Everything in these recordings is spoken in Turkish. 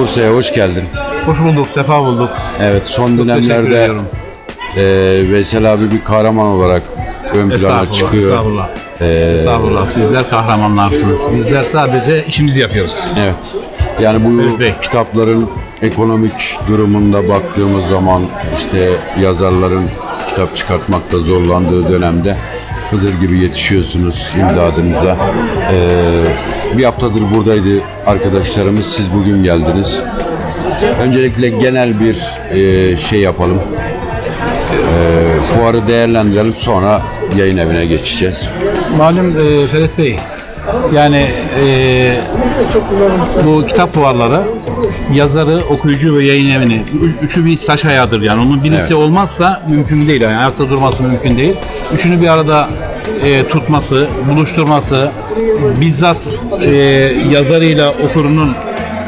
Bursa'ya hoş geldin. Hoş bulduk, sefa bulduk. Evet son Teşekkür dönemlerde e, Veysel abi bir kahraman olarak ön plana çıkıyor. estağfurullah. E, Estağfurullah. Sizler kahramanlarsınız. Bizler sadece işimizi yapıyoruz. evet. Yani bu Evet kitapların ekonomik durumunda baktığımız zaman işte yazarların kitap çıkartmakta zorlandığı dönemde Hızır gibi yetişiyorsunuz imdadınıza. E, bir haftadır buradaydı arkadaşlarımız. Siz bugün geldiniz. Öncelikle genel bir e, şey yapalım. E, fuarı değerlendirelim sonra yayın evine geçeceğiz. Malum e, Ferit Bey, yani e, bu kitap fuarları yazarı, okuyucu ve yayın evini üçü bir saç ayağıdır yani. Onun birisi Evet. olmazsa mümkün değil yani ayakta durması mümkün değil. Üçünü bir arada e, tutması, buluşturması, bizzat e, yazarıyla okurunun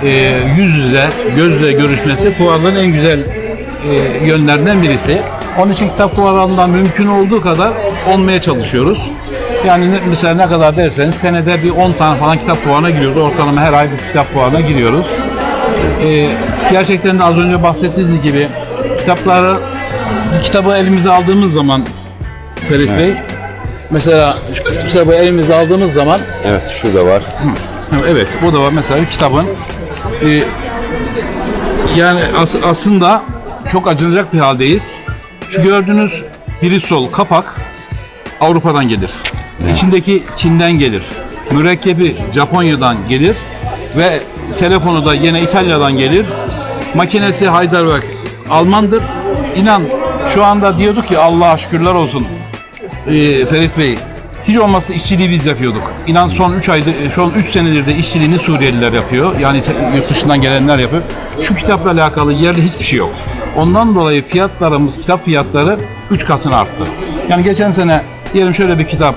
e, yüz yüze, gözle görüşmesi fuarların en güzel e, yönlerden birisi. Onun için kitap fuarlarından mümkün olduğu kadar olmaya çalışıyoruz. Yani ne- mesela ne kadar derseniz senede bir 10 tane falan kitap fuarına giriyoruz. Ortalama her ay bir kitap fuarına giriyoruz. E, gerçekten de az önce bahsettiğiniz gibi kitapları kitabı elimize aldığımız zaman Ferit Bey mesela kitabı elimize aldığımız zaman Evet şurada var. Evet, bu da var mesela kitabın e, yani as- aslında çok acınacak bir haldeyiz. Şu gördüğünüz Bristol kapak Avrupa'dan gelir. İçindeki Çin'den gelir. Mürekkebi Japonya'dan gelir ve telefonu da yine İtalya'dan gelir. Makinesi Heidelberg Almandır. İnan şu anda diyorduk ki Allah'a şükürler olsun e, Ferit Bey hiç olmazsa işçiliği biz yapıyorduk. İnan son 3 aydır, e, son 3 senedir de işçiliğini Suriyeliler yapıyor. Yani yurt dışından gelenler yapıyor. Şu kitapla alakalı yerli hiçbir şey yok. Ondan dolayı fiyatlarımız, kitap fiyatları 3 katına arttı. Yani geçen sene diyelim şöyle bir kitap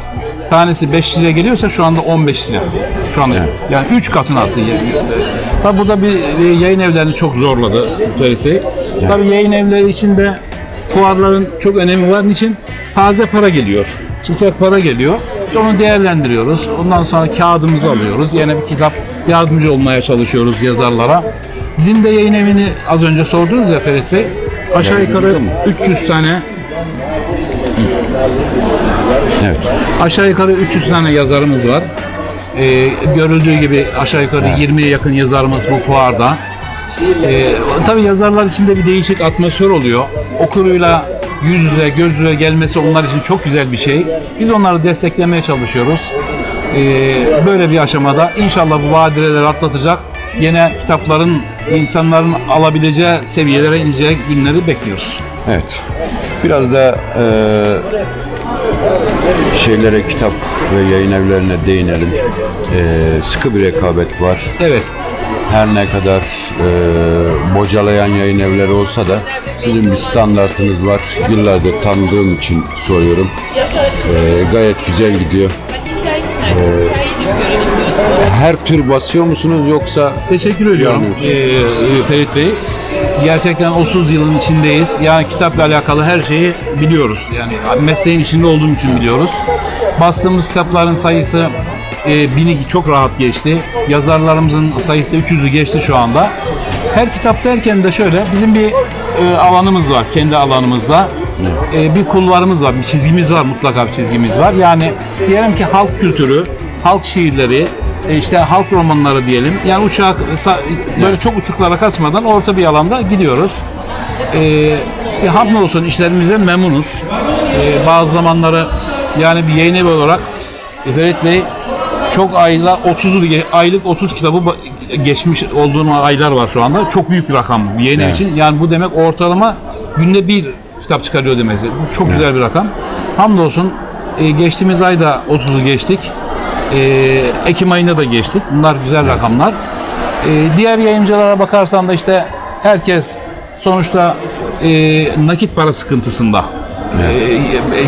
tanesi 5 liraya geliyorsa şu anda 15 lira. Şu anda yani 3 katına arttı. Tabi burada bir e, yayın evlerini çok zorladı Ferit Bey. Tabi yayın evleri içinde fuarların çok önemi var. Niçin? Taze para geliyor. Sıcak para geliyor. İşte onu değerlendiriyoruz. Ondan sonra kağıdımızı alıyoruz. Yine bir kitap yardımcı olmaya çalışıyoruz yazarlara. Zinde yayın evini az önce sordunuz ya Ferit Bey. Aşağı yukarı 300 tane Evet. Aşağı yukarı 300 tane yazarımız var. Ee, görüldüğü gibi aşağı yukarı 20'ye yakın yazarımız bu fuarda. Ee, tabii yazarlar için de bir değişik atmosfer oluyor. Okuruyla yüz yüze, göz yüze gelmesi onlar için çok güzel bir şey. Biz onları desteklemeye çalışıyoruz. Ee, böyle bir aşamada inşallah bu badireleri atlatacak. Yine kitapların insanların alabileceği seviyelere ineceği günleri bekliyoruz. Evet. Biraz da e, şeylere kitap ve yayın evlerine değinelim. E, sıkı bir rekabet var. Evet. Her ne kadar e, bocalayan yayın evleri olsa da sizin bir standartınız var. Yıllardır tanıdığım için soruyorum. E, gayet güzel gidiyor. Her tür basıyor musunuz yoksa Teşekkür ediyorum Yani- ee, Ferit Bey. Gerçekten 30 yılın içindeyiz. Yani kitapla alakalı her şeyi biliyoruz. Yani mesleğin içinde olduğum için biliyoruz. Bastığımız kitapların sayısı e, bini çok rahat geçti. Yazarlarımızın sayısı 300'ü geçti şu anda. Her kitap derken de şöyle bizim bir e, alanımız var kendi alanımızda. E, bir kulvarımız var, bir çizgimiz var mutlaka bir çizgimiz var. Yani diyelim ki halk kültürü, halk şiirleri, e, işte halk romanları diyelim. Yani uçak böyle çok uçuklara kaçmadan orta bir alanda gidiyoruz. Ee, hamdolsun işlerimizden memnunuz. Ee, bazı zamanları yani bir yayın evi olarak e, Ferit Bey çok aylar 30 aylık 30 kitabı geçmiş olduğum aylar var şu anda. Çok büyük bir rakam bu bir yayın Evet. için. Yani bu demek ortalama günde bir kitap çıkarıyor demek. Bu çok güzel bir rakam. Hamdolsun e, geçtiğimiz ayda 30'u geçtik. E, Ekim ayında da geçtik. Bunlar güzel rakamlar. E, diğer yayıncılara bakarsan da işte herkes sonuçta e, nakit para sıkıntısında. E, e,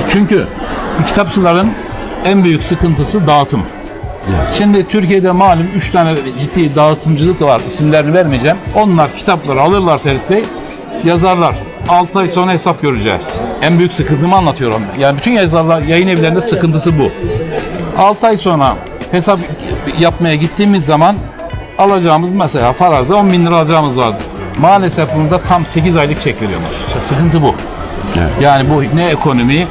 çünkü kitapçıların en büyük sıkıntısı dağıtım. Şimdi Türkiye'de malum 3 tane ciddi dağıtımcılık var. İsimlerini vermeyeceğim. Onlar kitapları alırlar Ferit Bey. Yazarlar. 6 ay sonra hesap göreceğiz. En büyük sıkıntımı anlatıyorum. Yani bütün yazarlar, yayın evlerinde sıkıntısı bu. 6 ay sonra hesap yapmaya gittiğimiz zaman alacağımız mesela farazda 10 bin lira alacağımız vardı. Maalesef bunda tam 8 aylık çek veriyorlar. İşte sıkıntı bu. Evet. Yani bu ne ekonomi,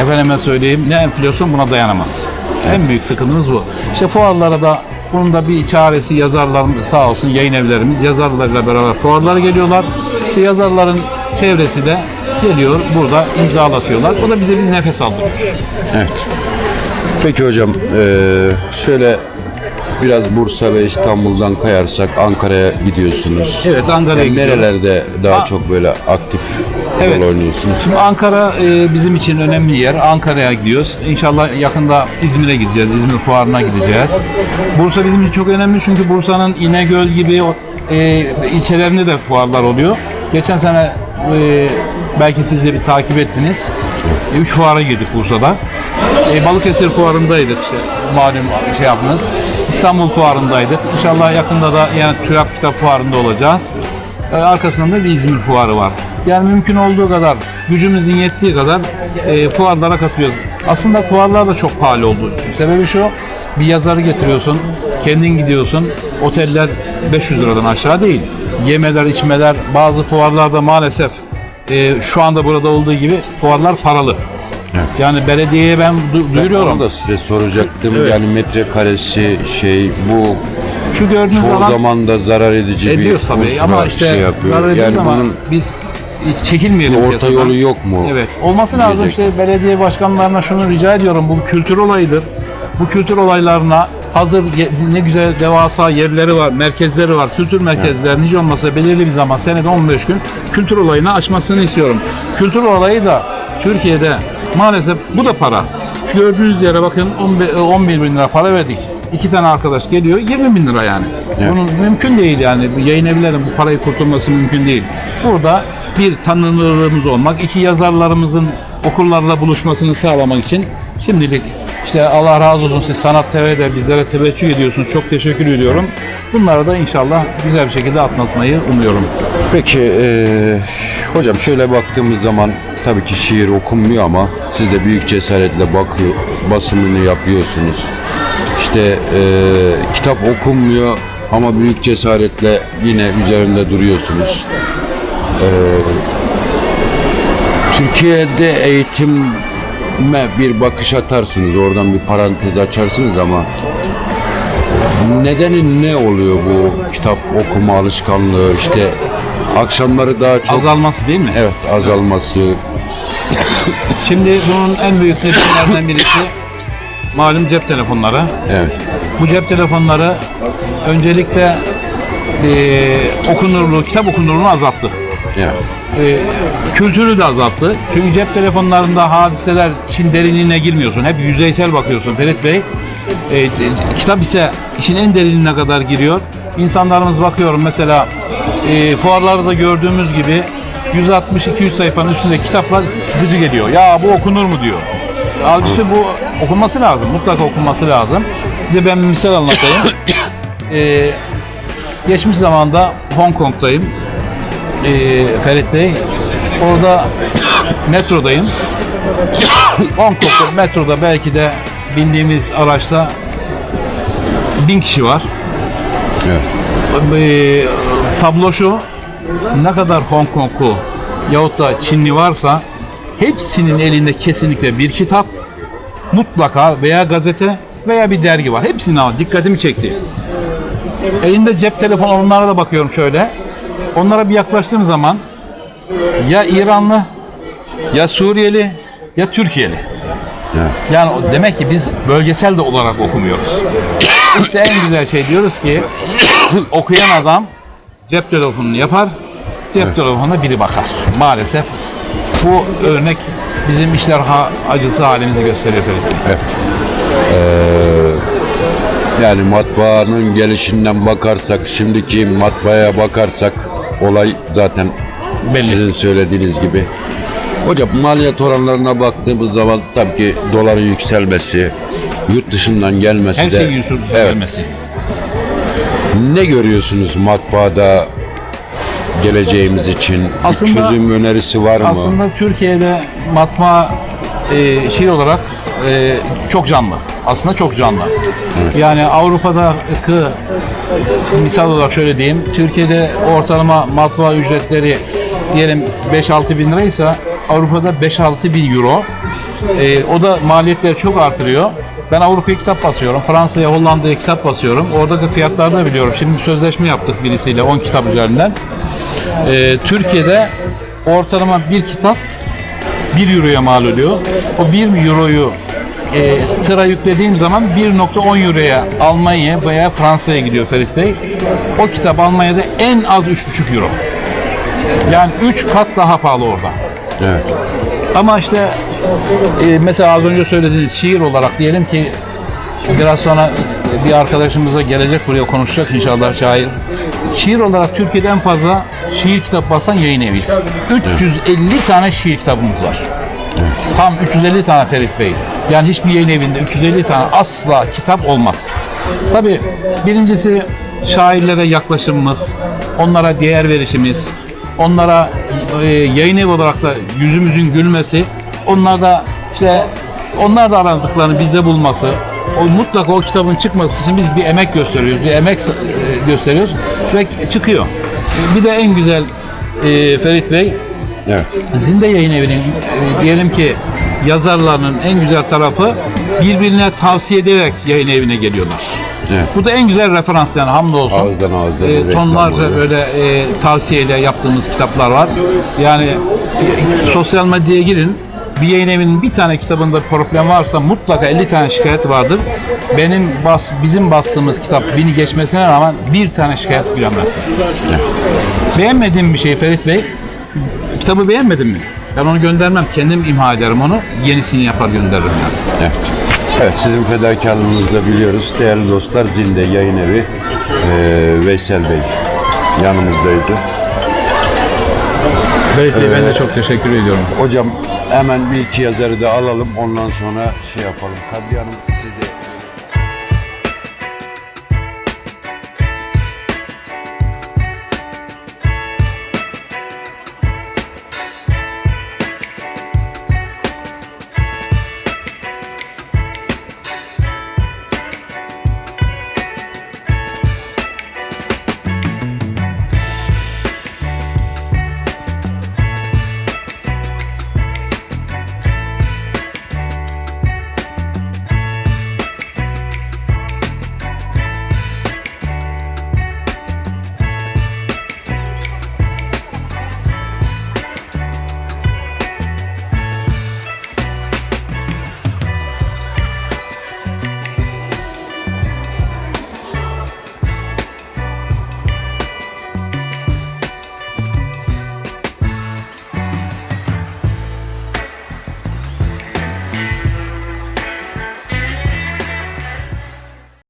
efendime söyleyeyim ne enflasyon buna dayanamaz. En büyük sıkıntımız bu. İşte fuarlara da bunun da bir çaresi yazarlarımız sağ olsun yayın evlerimiz yazarlarla beraber fuarlara geliyorlar. İşte yazarların çevresi de geliyor burada imzalatıyorlar. O da bize bir nefes aldırıyor. Evet. Peki hocam eee, şöyle biraz Bursa ve İstanbul'dan kayarsak Ankara'ya gidiyorsunuz. Evet, Ankara'ya Yani gidiyorum. Nerelerde daha A- çok böyle aktif Evet. rol oynuyorsunuz? Şimdi Ankara e, bizim için önemli yer. Ankara'ya gidiyoruz. İnşallah yakında İzmir'e gideceğiz. İzmir fuarına gideceğiz. Bursa bizim için çok önemli çünkü Bursa'nın İnegöl gibi e, ilçelerinde de fuarlar oluyor. Geçen sene e, belki siz de bir takip ettiniz. E, üç fuara girdik Bursa'da. E, Balıkesir fuarındaydık işte malum şey yaptınız. İstanbul fuarındaydık. İnşallah yakında da yani TÜYAP Kitap Fuarı'nda olacağız. E, arkasında da bir İzmir fuarı var. Yani mümkün olduğu kadar, gücümüzün yettiği kadar e, fuarlara katıyoruz. Aslında fuarlar da çok pahalı oldu. Sebebi şu, bir yazarı getiriyorsun, kendin gidiyorsun, oteller 500 liradan aşağı değil. Yemeler, içmeler, bazı fuarlarda maalesef e, şu anda burada olduğu gibi fuarlar paralı. Yani belediyeye ben du- duyuruyorum. Onu da size soracaktım. Evet. Yani metrekaresi şey bu Şu gördüğünüz çoğu alan zaman da zarar edici bir tabii unsura ama işte şey yapıyor. zarar ediyoruz yani ama bunun biz çekilmeyelim orta piyasadan. yolu yok mu? Evet. Olması lazım Diyecektim. işte belediye başkanlarına şunu rica ediyorum. Bu kültür olayıdır. Bu kültür olaylarına hazır ye- ne güzel devasa yerleri var, merkezleri var. Kültür merkezleri nice olmasa belirli bir zaman senede 15 gün kültür olayını açmasını istiyorum. Kültür olayı da Türkiye'de maalesef bu da para. Şu gördüğünüz yere bakın 11, 11 bin lira para verdik. İki tane arkadaş geliyor 20 bin lira yani. Evet. Bunun mümkün değil yani. Yayın evlerin bu parayı kurtulması mümkün değil. Burada bir tanınırlığımız olmak, iki yazarlarımızın okurlarla buluşmasını sağlamak için şimdilik işte Allah razı olsun siz Sanat TV'de bizlere teveccüh ediyorsunuz. Çok teşekkür ediyorum. Bunları da inşallah güzel bir şekilde atlatmayı umuyorum. Peki eee, hocam şöyle baktığımız zaman tabii ki şiir okunmuyor ama siz de büyük cesaretle bakıyor, basımını yapıyorsunuz. İşte eee, kitap okunmuyor ama büyük cesaretle yine üzerinde duruyorsunuz. Eee, Türkiye'de eğitime bir bakış atarsınız, oradan bir parantez açarsınız ama nedeni ne oluyor bu kitap okuma alışkanlığı işte akşamları daha çok Azalması değil mi? evet azalması Şimdi bunun en büyük nedenlerden birisi malum cep telefonları. evet Bu cep telefonları öncelikle eee okunurluğu, kitap okunurluğunu azalttı. evet e, kültürü de azalttı. Çünkü cep telefonlarında hadiseler işin derinliğine girmiyorsun. Hep yüzeysel bakıyorsun Ferit Bey. E, c- kitap ise işin en derinliğine kadar giriyor. İnsanlarımız bakıyorum mesela e, fuarlarda gördüğümüz gibi 160-200 sayfanın üstünde kitaplar sıkıcı geliyor. Ya bu okunur mu diyor. Halbuki bu okunması lazım. Mutlaka okunması lazım. Size ben bir misal anlatayım. E, geçmiş zamanda Hong Kong'dayım e, Ferit Bey. Orada metrodayım. Hong Kong'da metroda belki de bindiğimiz araçta bin kişi var. evet E, tablo şu, ne kadar Hong Konglu yahut da Çinli varsa hepsinin elinde kesinlikle bir kitap, mutlaka veya gazete veya bir dergi var. Hepsini al, dikkatimi çekti. Elinde cep telefonu onlara da bakıyorum şöyle. Onlara bir yaklaştığım zaman ya İranlı, ya Suriyeli, ya Türkiye'li. evet Yani demek ki biz bölgesel de olarak okumuyoruz. İşte en güzel şey diyoruz ki okuyan adam cep telefonunu yapar, cep telefonuna biri bakar. Maalesef bu örnek bizim işler ha- acısı halimizi gösteriyor Ferit evet Ee, yani matbaanın gelişinden bakarsak şimdiki matbaaya bakarsak olay zaten Belli. sizin söylediğiniz gibi Hocam maliyet oranlarına baktığımız zaman tabii ki doların yükselmesi, yurt dışından gelmesi Her de şeyin Yusuf evet, gelmesi. Ne görüyorsunuz matbaada geleceğimiz için? Bir Aslında- çözüm önerisi var mı? Aslında Türkiye'de matbaa e, şey olarak e, çok canlı. Aslında çok canlı. Yani Avrupa'daki misal olarak şöyle diyeyim. Türkiye'de ortalama matbaa ücretleri diyelim 5-6 bin liraysa Avrupa'da 5-6 bin euro. E, o da maliyetleri çok artırıyor. Ben Avrupa'ya kitap basıyorum. Fransa'ya, Hollanda'ya kitap basıyorum. Oradaki fiyatları da biliyorum. Şimdi sözleşme yaptık birisiyle 10 kitap üzerinden. E, Türkiye'de ortalama bir kitap 1 euroya mal oluyor. O 1 euroyu e, tıra yüklediğim zaman 1.10 euroya Almanya'ya veya Fransa'ya gidiyor Ferit Bey. O kitap Almanya'da en az 3.5 euro. Yani 3 kat daha pahalı orada. Evet. Ama işte e, mesela az önce söylediğiniz şiir olarak diyelim ki biraz sonra bir arkadaşımıza gelecek buraya konuşacak inşallah şair. Şiir olarak Türkiye'de en fazla şiir kitap basan yayın eviyiz. 350 tane şiir kitabımız var. Tam 350 tane Ferit Bey. Yani hiçbir yayın evinde 350 tane asla kitap olmaz. Tabii birincisi şairlere yaklaşımımız, onlara değer verişimiz, onlara e, yayın evi olarak da yüzümüzün gülmesi, onlar da işte onlar da aradıklarını bizde bulması, o mutlaka o kitabın çıkması için biz bir emek gösteriyoruz, bir emek e, gösteriyoruz ve çıkıyor. Bir de en güzel e, Ferit Bey, Evet. Zinde Yayın Evi'nin e, diyelim ki yazarlarının en güzel tarafı birbirine tavsiye ederek yayın evine geliyorlar. Evet. Bu da en güzel referans yani hamdolsun. Ağızdan ağza E, tonlarca böyle e, tavsiyeyle yaptığımız kitaplar var. Yani e, sosyal medyaya girin. Bir yayın evinin bir tane kitabında problem varsa mutlaka 50 tane şikayet vardır. Benim bas, bizim bastığımız kitap beni geçmesine rağmen bir tane şikayet bilemezsiniz. Beğenmediğim bir şey Ferit Bey, kitabı beğenmedin mi? Ben onu göndermem. Kendim imha ederim onu. Yenisini yapar gönderirim yani. Evet. Evet sizin fedakarlığınızı da biliyoruz. Değerli dostlar Zinde Yayın Evi eee, Veysel Bey yanımızdaydı. Bey ben de çok teşekkür ediyorum. Hocam hemen bir iki yazarı da alalım ondan sonra şey yapalım. Kadriye Hanım siz de